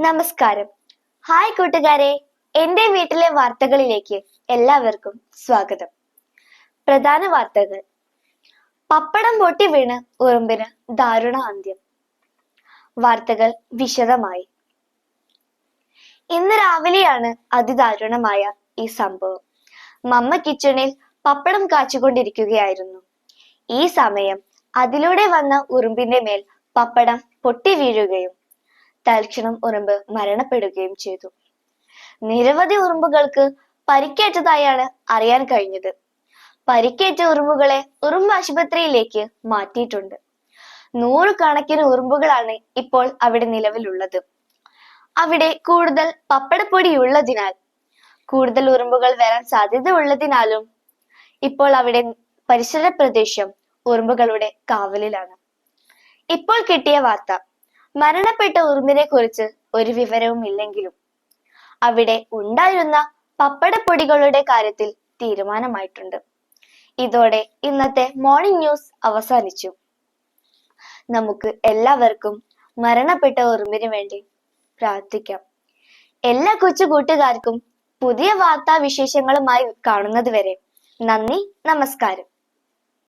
നമസ്കാരം. ഹായ് കൂട്ടുകാരെ. എന്റെ വീട്ടിലെ വാർത്തകളിലേക്ക് എല്ലാവർക്കും സ്വാഗതം. പ്രധാന വാർത്തകൾ. പപ്പടം പൊട്ടി വീണ് ഉറുമ്പിന് ദാരുണ അന്ത്യം. വാർത്തകൾ വിശദമായി. ഇന്ന് രാവിലെയാണ് അതിദാരുണമായ ഈ സംഭവം. മമ്മ കിച്ചണിൽ പപ്പടം കാച്ചുകൊണ്ടിരിക്കുകയായിരുന്നു. ഈ സമയം അതിലൂടെ വന്ന ഉറുമ്പിന്റെ മേൽ പപ്പടം പൊട്ടി വീഴുകയും തൽക്ഷണം ഉറുമ്പ് മരണപ്പെടുകയും ചെയ്തു. നിരവധി ഉറുമ്പുകൾക്ക് പരിക്കേറ്റതായാണ് അറിയാൻ കഴിഞ്ഞത്. പരിക്കേറ്റ ഉറുമ്പുകളെ ഉറുമ്പ് ആശുപത്രിയിലേക്ക് മാറ്റിയിട്ടുണ്ട്. നൂറുകണക്കിന് ഉറുമ്പുകളാണ് ഇപ്പോൾ അവിടെ നിലവിലുള്ളത്. അവിടെ കൂടുതൽ പപ്പടപ്പൊടി ഉള്ളതിനാൽ കൂടുതൽ ഉറുമ്പുകൾ വരാൻ സാധ്യത ഉള്ളതിനാലും ഇപ്പോൾ അവിടെ പരിസര പ്രദേശം ഉറുമ്പുകളുടെ കാവലിലാണ്. ഇപ്പോൾ കിട്ടിയ വാർത്ത മരണപ്പെട്ട ഉറുമ്പിനെ കുറിച്ച് ഒരു വിവരവും ഇല്ലെങ്കിലും. അവിടെ ഉണ്ടായിരുന്ന പപ്പടപ്പൊടികളുടെ കാര്യത്തിൽ തീരുമാനമായിട്ടുണ്ട്. ഇതോടെ ഇന്നത്തെ മോർണിംഗ് ന്യൂസ് അവസാനിച്ചു. നമുക്ക് എല്ലാവർക്കും മരണപ്പെട്ട ഉറുമ്പിന് വേണ്ടി പ്രാർത്ഥിക്കാം. എല്ലാ കൊച്ചു കൂട്ടുകാർക്കും പുതിയ വാർത്താ വിശേഷങ്ങളുമായി കാണുന്നത് വരെ നന്ദി നമസ്കാരം.